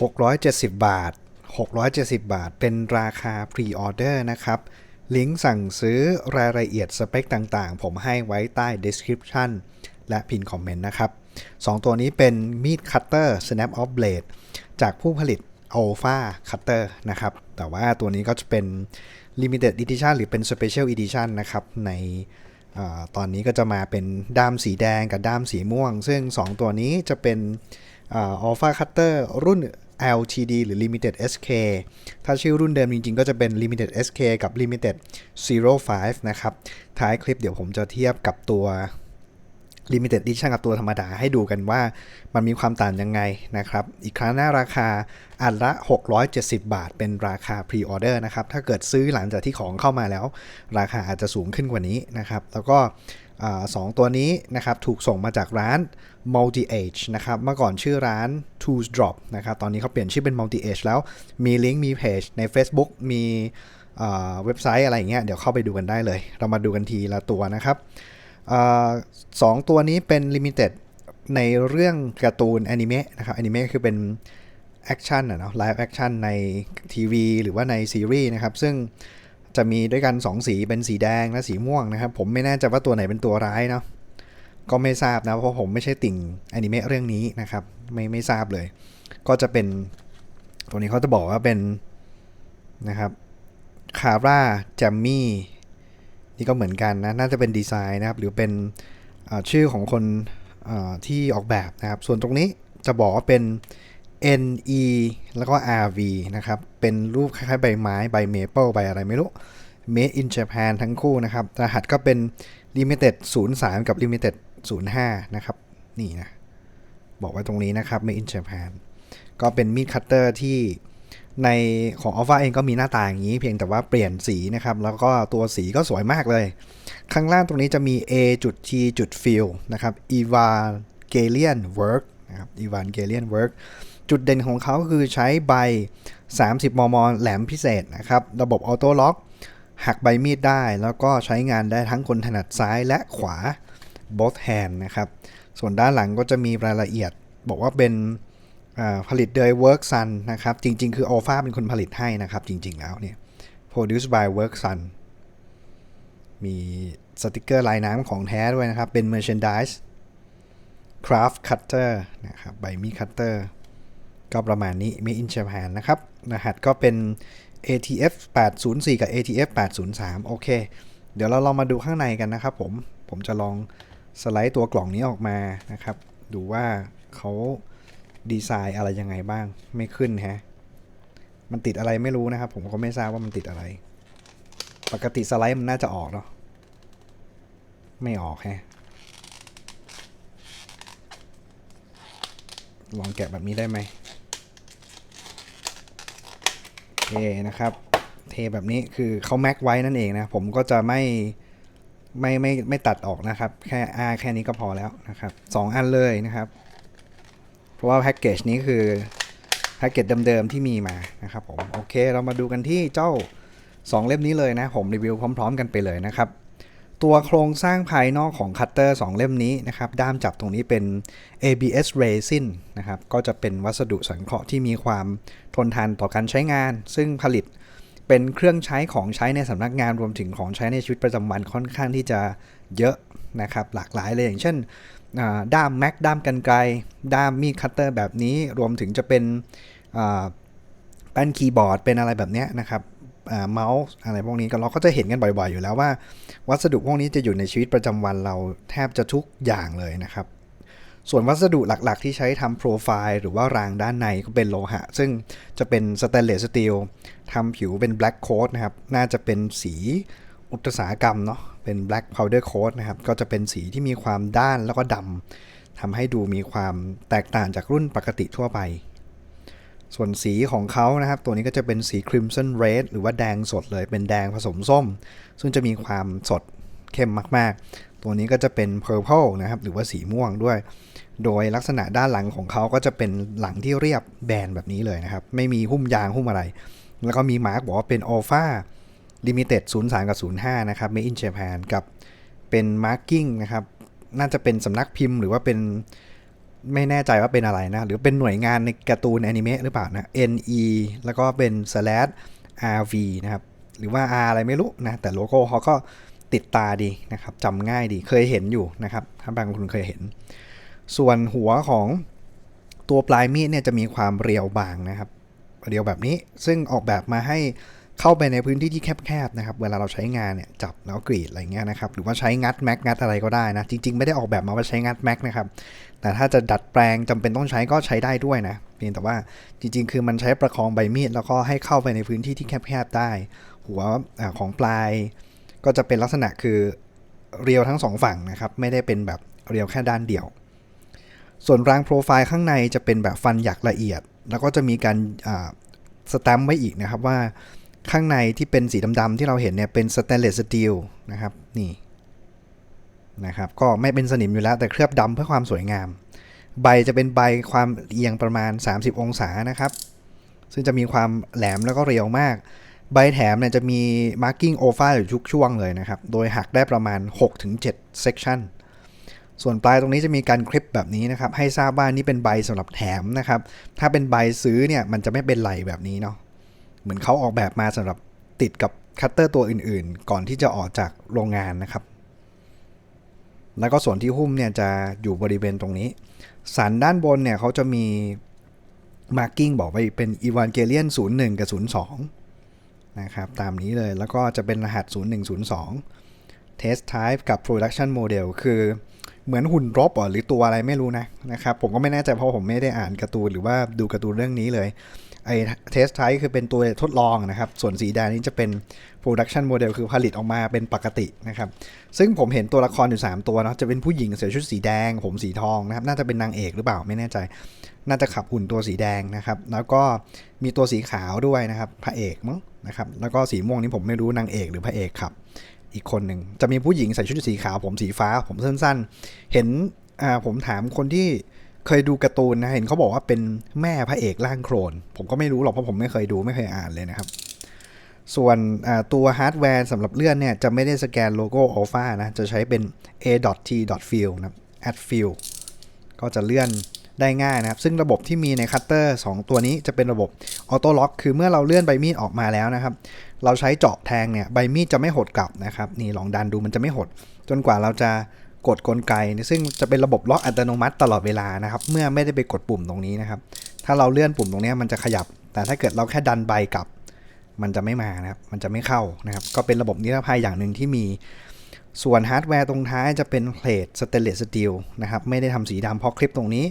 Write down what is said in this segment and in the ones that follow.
670 บาท 670 บาท เป็นราคาพรีออเดอร์นะครับ ลิงก์สั่งซื้อรายละเอียดสเปคต่างๆ ผมให้ไว้ใต้ description และพินคอมเมนต์นะครับ 2 ตัวนี้เป็นมีดคัตเตอร์ snap off blade จากผู้ผลิต Alpha Cutter นะครับ แต่ว่าตัวนี้ก็จะเป็น limited edition หรือเป็น special edition นะครับ ในอตอนนี้ก็จะมาเป็นด้ามสีแดงกับด้ามสีม่วง ซึ่ง 2 ตัวนี้จะเป็น Alpha Cutter รุ่น LTD หรือ Limited SK ถ้าชื่อรุ่นเดิมจริงๆ ก็จะเป็น Limited SK กับ Limited 05 นะครับ ท้ายคลิปเดี๋ยวผมจะเทียบกับตัว Limited Edition กับตัวธรรมดาให้ดูกันว่ามันมีความต่างยังไงนะครับ อีกครั้งหน้าราคาอันละ 670 บาท เป็นราคา Pre-Order นะครับ ถ้าเกิดซื้อหลังจากที่ของเข้ามาแล้ว ราคาอาจจะสูงขึ้นกว่านี้นะครับ แล้วก็ สองตัวนี้นะครับถูกส่งมาจากร้าน Multi Age นะครับเมื่อก่อนชื่อร้าน Tools Drop นะครับตอนนี้เขาเปลี่ยนชื่อเป็น Multi Age แล้วมีลิงก์มีเพจใน Facebook มีเว็บไซต์อะไรอย่างเงี้ยเดี๋ยวเข้าไปดูกันได้เลย เรามาดูกันทีละตัวนะครับสองตัวนี้เป็น Limited ในเรื่องการ์ตูนแอนิเมะนะครับแอนิเมะคือเป็นแอคชั่นอะเนาะไลฟ์แอคชั่นในทีวีหรือว่าในซีรีส์นะครับซึ่ง จะมีด้วยกัน 2 สีเป็นสีแดงและสีม่วงนะครับ ผมไม่แน่ใจว่าตัวไหนเป็นตัวร้ายเนาะก็ไม่ทราบนะ เพราะผมไม่ใช่ติ่งอนิเมะเรื่องนี้นะครับ ไม่ไม่ทราบเลย ก็จะเป็นตัวนี้เขาจะบอกว่าเป็นนะครับคาร่าแจมมี่นี่ก็เหมือนกันนะ น่าจะเป็นดีไซน์นะครับ หรือเป็นชื่อของคนที่ออกแบบนะครับ ส่วนตรงนี้จะบอกว่าเป็น NE แล้วก็ RV นะครับ เป็นรูปคล้ายๆใบไม้ ใบเมเปิลใบอะไรไม่รู้ Made in Japan ทั้งคู่นะครับ รหัสก็เป็น Limited 03 กับ Limited 05 นะครับ นี่นะ บอกไว้ตรงนี้นะครับ Made in Japan ก็เป็นมีดคัตเตอร์ที่ในของ Alpha เองก็มีหน้าตาอย่างนี้เพียงแต่ว่าเปลี่ยนสีนะครับ แล้วก็ตัวสีก็สวยมากเลย ข้างล่างตรงนี้จะมี A จุด T จุด Fill นะครับ Evangelion Work นะครับ Evangelion Work จุดเด่นของเขาคือใช้ใบ 30 มม แหลมพิเศษนะครับ ระบบออโต้ล็อก หักใบมีดได้ แล้วก็ใช้งานได้ทั้งคนถนัดซ้ายและขวา both hand นะครับ ส่วนด้านหลังก็จะมีรายละเอียด บอกว่าเป็นผลิตโดย Work Sun นะครับ จริง ๆ คือ Alpha เป็นคนผลิตให้นะครับ จริง ๆ แล้วเนี่ย produced by Work Sun มีสติกเกอร์ลายน้ำของแท้ด้วยนะครับ เป็น merchandise craft cutter นะครับ ใบมีด cutter ก็ประมาณนี้ Made in Japan นะครับ รหัสก็เป็น ATF 804 กับ ATF 803 โอเค เดี๋ยวเราลองมาดูข้างในกันนะครับผม ผมจะลองสไลด์ตัวกล่องนี้ออกมานะครับ ดูว่าเขาดีไซน์อะไรยังไงบ้าง ไม่ขึ้นฮะ มันติดอะไรไม่รู้นะครับ ผมก็ไม่ทราบว่ามันติดอะไร ปกติสไลด์มันน่าจะออกเนาะ ไม่ออกฮะ ลองแกะแบบนี้ได้ไหมเท นะครับ เทแบบนี้คือเขาแม็กไว้นั่นเองนะผมก็จะไม่ไม่ไม่ไม่ตัดออกนะครับ แค่อาแค่นี้ก็พอแล้วนะครับสองอันเลยนะครับ เพราะว่าแพ็กเกจนี้คือแพ็กเกจเดิมๆที่มีมานะครับผมโอเคเรามาดูกันที่เจ้า 2 เล่มนี้เลยนะ ผมรีวิวพร้อม ๆ กันไปเลยนะครับ ตัวโครงสร้างภายนอกของคัตเตอร์2เล่มนี้นะครับ ด้ามจับตรงนี้เป็น ABS resin นะครับ ก็จะเป็นวัสดุสังเคราะห์ที่มีความทนทานต่อการใช้งาน ซึ่งผลิตเป็นเครื่องใช้ของใช้ในสำนักงานรวมถึงของใช้ในชีวิตประจำวันค่อนข้างที่จะเยอะนะครับ หลากหลายเลยอย่างเช่นด้ามแม็กด้ามกันไกล ด้ามมีดคัตเตอร์แบบนี้รวมถึงจะเป็นแป้นคีย์บอร์ดเป็นอะไรแบบนี้นะครับ เมาส์อะไรพวกนี้ก็เราก็จะเห็นกันบ่อยๆอยู่แล้วว่า วัสดุพวกนี้จะอยู่ในชีวิตประจำวันเราแทบจะทุกอย่างเลยนะครับ ส่วนวัสดุหลักๆ ที่ใช้ทำโปรไฟล์ หรือว่ารางด้านในก็เป็นโลหะ ซึ่งจะเป็นสแตนเลสสตีลทำผิวเป็นแบล็กโคดนะครับ น่าจะเป็นสีอุตสาหกรรมเนาะเป็นแบล็กพาวเดอร์โคดนะครับ ก็จะเป็นสีที่มีความด้านแล้วก็ดำทำให้ดูมีความแตกต่างจากรุ่นปกติทั่วไป ส่วนสีของเขานะครับ ตัวนี้ก็จะเป็นสี Crimson Red หรือว่าแดงสดเลย เป็นแดงผสมส้ม ซึ่งจะมีความสดเข้มมาก ๆ ตัวนี้ก็จะเป็น Purple นะครับ หรือว่าสีม่วงด้วย โดยลักษณะด้านหลังของเขาก็จะเป็นหลังที่เรียบแบนแบบนี้เลยนะครับ ไม่มีหุ้มยางหุ้มอะไร แล้วก็มีมาร์กบอกว่าเป็น Alpha Limited 03 กับ 05 นะครับ Made in Japan กับเป็น Marking นะครับ น่าจะเป็นสำนักพิมพ์หรือว่าเป็น ไม่แน่ใจว่าเป็นอะไรนะ หรือเป็นหน่วยงานในการ์ตูนแอนิเมะหรือเปล่านะ NE แล้วก็เป็น slash RV นะครับ หรือว่า R อะไรไม่รู้นะ แต่โลโก้เขาก็ติดตาดีนะครับจำง่ายดีเคยเห็นอยู่นะครับถ้าบางคนเคยเห็น ส่วนหัวของตัวปลายมีดเนี่ยจะมีความเรียวบางนะครับ เรียวแบบนี้ซึ่งออกแบบมาให้ เข้าไปในพื้นที่ที่แคบๆนะครับ เวลาเราใช้งานเนี่ยจับแล้วกรีดอะไรเงี้ยนะครับ หรือว่าใช้งัดแม็กงัดอะไรก็ได้นะ จริงๆ ไม่ได้ออกแบบมาว่าใช้งัดแม็กนะครับ แต่ถ้าจะดัดแปลงจำเป็นต้องใช้ก็ใช้ได้ด้วยนะเพียงแต่ว่าจริง ๆ คือมันใช้ประคองใบมีดแล้วก็ให้เข้าไปในพื้นที่ที่แคบๆได้ หัวอของปลาย ก็จะเป็นลักษณะคือเรียวทั้งสองฝั่งนะครับ ไม่ได้เป็นแบบเรียวแค่ด้านเดียว ส่วนรางโปรไฟล์ข้างในจะเป็นแบบฟันหยักละเอียด แล้วก็จะมีการสแตมป์ไว้อีกนะครับว่า ข้างในที่เป็นสีดำๆที่เราเห็นเนี่ยเป็นสแตนเลสสตีลนะครับนี่นะครับก็ไม่เป็นสนิมอยู่แล้วแต่เคลือบดำเพื่อความสวยงาม ใบจะเป็นใบความเอียงประมาณ 30 องศานะครับ ซึ่งจะมีความแหลมแล้วก็เรียวมาก ใบแถมเนี่ยจะมี marking oval อยู่ทุกช่วงเลยนะครับ โดยหักได้ประมาณ 6-7 section ส่วนปลายตรงนี้จะมีการคลิปแบบนี้นะครับ ให้ทราบว่านี่เป็นใบสำหรับแถมนะครับ ถ้าเป็นใบซื้อเนี่ยมันจะไม่เป็นไหลแบบนี้เนาะ เหมือนเขาออกแบบมาสำหรับติดกับคัตเตอร์ตัวอื่นๆ ก่อนที่จะออกจากโรงงานนะครับ แล้วก็ส่วนที่หุ้มเนี่ยจะอยู่บริเวณตรงนี้ สันด้านบนเนี่ยเขาจะมี marking บอกไว้เป็น Evangelion 01 กับ 02 นะครับ ตามนี้เลยแล้วก็จะเป็นรหัส 0102 Test Type กับ Production Model คือเหมือนหุ่นรบหรือตัวอะไรไม่รู้นะนะครับ ผมก็ไม่แน่ใจเพราะผมไม่ได้อ่านการ์ตูนหรือว่าดูการ์ตูนเรื่องนี้เลย ไอ้เทสไทคือเป็นตัวทดลองนะครับ ส่วนสีแดงนี้จะเป็น production model คือผลิตออกมาเป็นปกตินะครับ ซึ่งผมเห็นตัวละครอยู่ 3 ตัวเนาะจะเป็นผู้หญิงใส่ชุดสีแดง ผมสีทองนะครับ น่าจะเป็นนางเอกหรือเปล่าไม่แน่ใจ น่าจะขับหุ่นตัวสีแดงนะครับ แล้วก็มีตัวสีขาวด้วยนะครับพระเอกมั้งนะครับ แล้วก็สีม่วงนี้ผมไม่รู้นางเอกหรือพระเอกขับ อีกคนหนึ่งจะมีผู้หญิงใส่ชุดสีขาว ผมสีฟ้า ผมสั้นๆ เห็นผมถามคนที่ เคยดูการ์ตูนนะเห็นเขาบอกว่าเป็นแม่พระเอกร่างโครน ผมก็ไม่รู้หรอกเพราะผมไม่เคยดูไม่เคยอ่านเลยนะครับ ส่วนตัวฮาร์ดแวร์สำหรับเลื่อนเนี่ยจะไม่ได้สแกนโลโก้ Alpha นะ จะใช้เป็น a.t.field นะ ad field ก็จะเลื่อนได้ง่ายนะครับ ซึ่งระบบที่มีในคัตเตอร์2ตัวนี้จะเป็นระบบออโต้ล็อกคือเมื่อเราเลื่อนใบมีดออกมาแล้วนะครับ เราใช้เจาะแทงเนี่ยใบมีดจะไม่หดกลับนะครับ นี่ลองดันดูมันจะไม่หด จนกว่าเราจะ กดกลไก ซึ่งจะเป็นระบบล็อกอัตโนมัติตลอดเวลานะครับ เมื่อไม่ได้ไปกดปุ่มตรงนี้นะครับ ถ้าเราเลื่อนปุ่มตรงนี้มันจะขยับ แต่ถ้าเกิดเราแค่ดันใบกลับ มันจะไม่มานะครับ มันจะไม่เข้านะครับ ก็เป็นระบบนิรภัยอย่างหนึ่งที่มี ส่วนฮาร์ดแวร์ตรงท้ายจะเป็นเพลทสเตนเลสสตีลนะครับ ไม่ได้ทำสีดำเพราะคลิปตรงนี้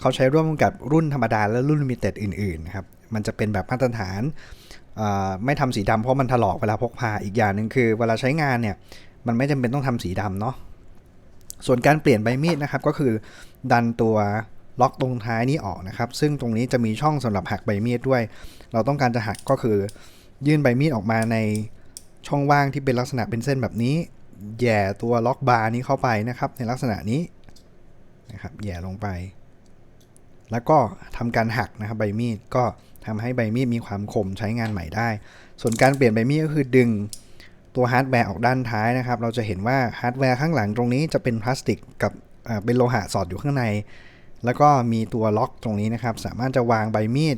เขาใช้ร่วมกับรุ่นธรรมดาและรุ่นลิมิเต็ดอื่นๆนะครับ มันจะเป็นแบบมาตรฐานไม่ทำสีดำเพราะมันถลอกเวลาพกพาอีกอย่างหนึ่งคือ เวลาใช้งานเนี่ยมันไม่จำเป็นต้องทำสีดำเนาะ ส่วนการเปลี่ยนใบมีดนะครับก็คือดันตัวล็อกตรงท้ายนี้ออกนะครับ ซึ่งตรงนี้จะมีช่องสำหรับหักใบมีดด้วย เราต้องการจะหักก็คือ ยื่นใบมีดออกมาในช่องว่างที่เป็นลักษณะเป็นเส้นแบบนี้ แย่ตัวล็อกบาร์นี้เข้าไปนะครับ ในลักษณะนี้นะครับแย่ลงไป แล้วก็ทำการหักนะครับใบมีดก็ทำให้ใบมีดมีความคมใช้งานใหม่ได้ ส่วนการเปลี่ยนใบมีดก็คือดึง ตัวฮาร์ดแวร์ออกด้านท้ายนะครับ เราจะเห็นว่าฮาร์ดแวร์ข้างหลังตรงนี้จะเป็นพลาสติกกับเป็นโลหะสอดอยู่ข้างใน แล้วก็มีตัวล็อกตรงนี้นะครับ สามารถจะวางใบมีด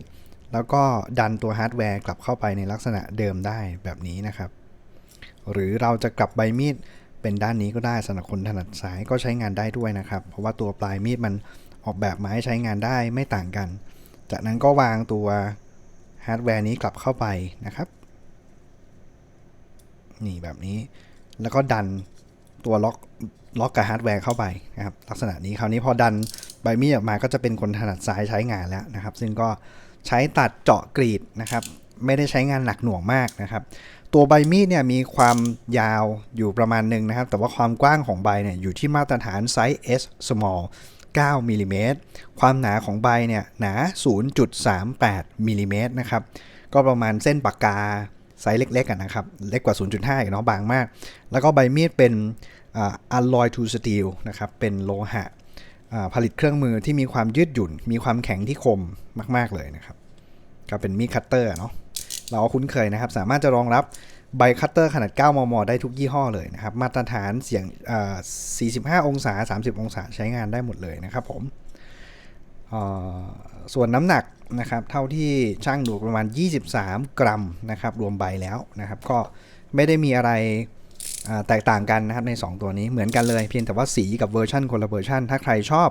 แล้วก็ดันตัวฮาร์ดแวร์กลับเข้าไปในลักษณะเดิมได้แบบนี้นะครับ หรือเราจะกลับใบมีดเป็นด้านนี้ก็ได้สำหรับคนถนัดซ้ายก็ใช้งานได้ด้วยนะครับ เพราะว่าตัวปลายมีดมันออกแบบมาให้ใช้งานได้ไม่ต่างกัน จากนั้นก็วางตัวฮาร์ดแวร์นี้กลับเข้าไปนะครับ นี่แบบนี้ แล้วก็ดันตัวล็อกล็อกกับฮาร์ดแวร์เข้าไปนะครับลักษณะนี้คราวนี้พอดันใบมีดออกมาก็จะเป็นคนถนัดซ้ายใช้งานแล้วนะครับ ซึ่งก็ใช้ตัดเจาะกรีดนะครับ ไม่ได้ใช้งานหนักหน่วงมากนะครับ ตัวใบมีดเนี่ยมีความยาวอยู่ประมาณหนึ่งนะครับ แต่ว่าความกว้างของใบเนี่ยอยู่ที่มาตรฐานไซส์ S small 9มิลิเมตรความหนาของใบเนี่ยหนา 0.38มิลิเมตรนะครับ ก็ประมาณเส้นปากกา ไซส์เล็กๆนะครับ เล็กกว่า 0.5อีกเนาะบางมาก แล้วก็ใบมีดเป็นอัลลอยทูสตีลนะครับ เป็นโลหะผลิตเครื่องมือที่มีความยืดหยุ่น มีความแข็งที่คมมาก ๆเลยนะครับ ก็เป็นมีดคัตเตอร์เนาะ เราคุ้นเคยนะครับ สามารถจะรองรับใบคัตเตอร์ขนาด 9 มม ได้ทุกยี่ห้อเลยนะครับ มาตรฐานเสียง45 องศา 30 องศาใช้งานได้หมดเลยนะครับผม ส่วนน้ำหนักนะครับเท่าที่ช่างดูประมาณ 23 กรัมนะครับรวมใบแล้วนะครับก็ไม่ได้มีอะไรแตกต่างกันนะครับใน 2 ตัวนี้เหมือนกันเลยเพียงแต่ว่าสีกับเวอร์ชันคนละเวอร์ชันถ้าใครชอบ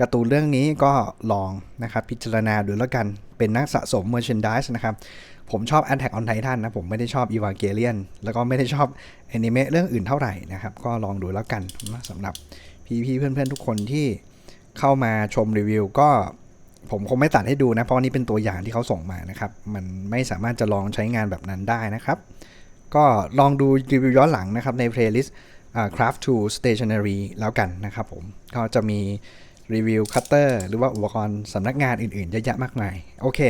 การ์ตูนเรื่องนี้ก็ลองนะครับพิจารณาดูแล้วกันเป็นนักสะสม merchandise นะครับผมชอบ Attack on Titan นะ ผมไม่ได้ชอบ Evangelion แล้วก็ไม่ได้ชอบแอนิเมะเรื่องอื่นเท่าไหร่นะครับ ก็ลองดูแล้วกันสำหรับพี่ๆเพื่อนๆทุกคนที่ เข้ามาชมรีวิว ก็ผมคงไม่ตัดให้ดูนะ เพราะนี่เป็นตัวอย่างที่เขาส่งมานะครับ มันไม่สามารถจะลองใช้งานแบบนั้นได้นะครับ ก็ลองดูรีวิวย้อนหลังนะครับใน playlist อ่า craft to stationery แล้วกันนะครับผม ก็จะมีรีวิวคัตเตอร์หรือว่าอุปกรณ์สำนักงานอื่นๆเยอะแยะมากมาย โอเค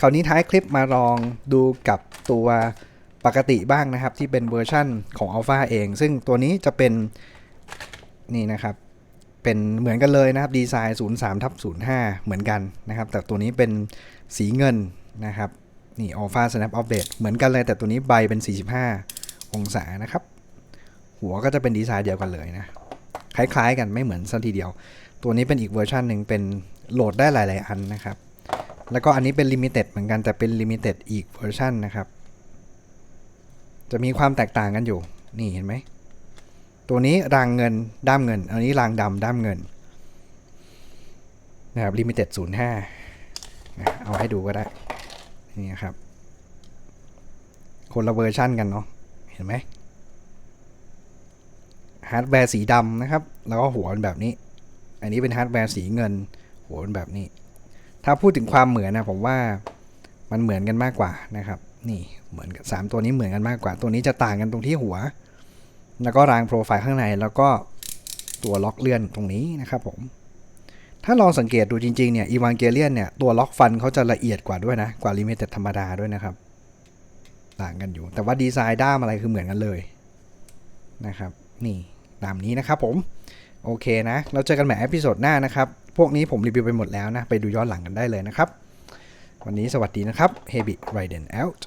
คราวนี้ท้ายคลิปมาลองดูกับตัวปกติบ้างนะครับ ที่เป็นเวอร์ชั่นของ Alpha เอง ซึ่งตัวนี้จะเป็นนี่นะครับ เป็นเหมือนกันเลยนะครับดีไซน์03ทับ05 เหมือนกันนะครับ แต่ตัวนี้เป็นสีเงินนะครับนี่ Alpha Snap Update เหมือนกันเลย แต่ตัวนี้ใบเป็น 45 องศานะครับ หัวก็จะเป็นดีไซน์เดียวกันเลยนะ คล้ายๆกันไม่เหมือนสักทีเดียว ตัวนี้เป็นอีกเวอร์ชันหนึ่งเป็นโหลดได้หลาย ๆ อันนะครับ แล้วก็อันนี้เป็นลิมิเต็ดเหมือนกันแต่เป็นลิมิเต็ดอีกเวอร์ชันนะครับ จะมีความแตกต่างกันอยู่ นี่เห็นไหม ตัวนี้รางเงินด้ามเงิน อันนี้รางดำด้ามเงินนะครับลิมิเต็ดศูนย์ห้าเอาให้ดูก็ได้ นี่ครับ คนละเวอร์ชันกันเนาะเห็นไหมฮาร์ดแวร์สีดำนะครับ แล้วก็หัวเป็นแบบนี้ อันนี้เป็นฮาร์ดแวร์สีเงิน หัวเป็นแบบนี้ ถ้าพูดถึงความเหมือนนะผมว่ามันเหมือนกันมากกว่านะครับ นี่เหมือนกับสามตัวนี้เหมือนกันมากกว่า ตัวนี้จะต่างกันตรงที่หัว แล้วก็รางโปรไฟล์ข้างในแล้วก็ตัวล็อกเลื่อนตรงนี้นะครับผม ถ้าลองสังเกตดูจริงๆเนี่ยอีวานเกเลียนเนี่ยตัวล็อกฟันเขาจะละเอียดกว่าด้วยนะ กว่าลิมิเต็ดธรรมดาด้วยนะครับ ต่างกันอยู่ แต่ว่าดีไซน์ด้ามอะไรคือเหมือนกันเลยนะครับ นี่ตามนี้นะครับผม โอเคนะ เราเจอกันใหม่เอพิโซดหน้านะครับ พวกนี้ผมรีวิวไปหมดแล้วนะ ไปดูย้อนหลังกันได้เลยนะครับ วันนี้สวัสดีนะครับ h e b i r i d e n out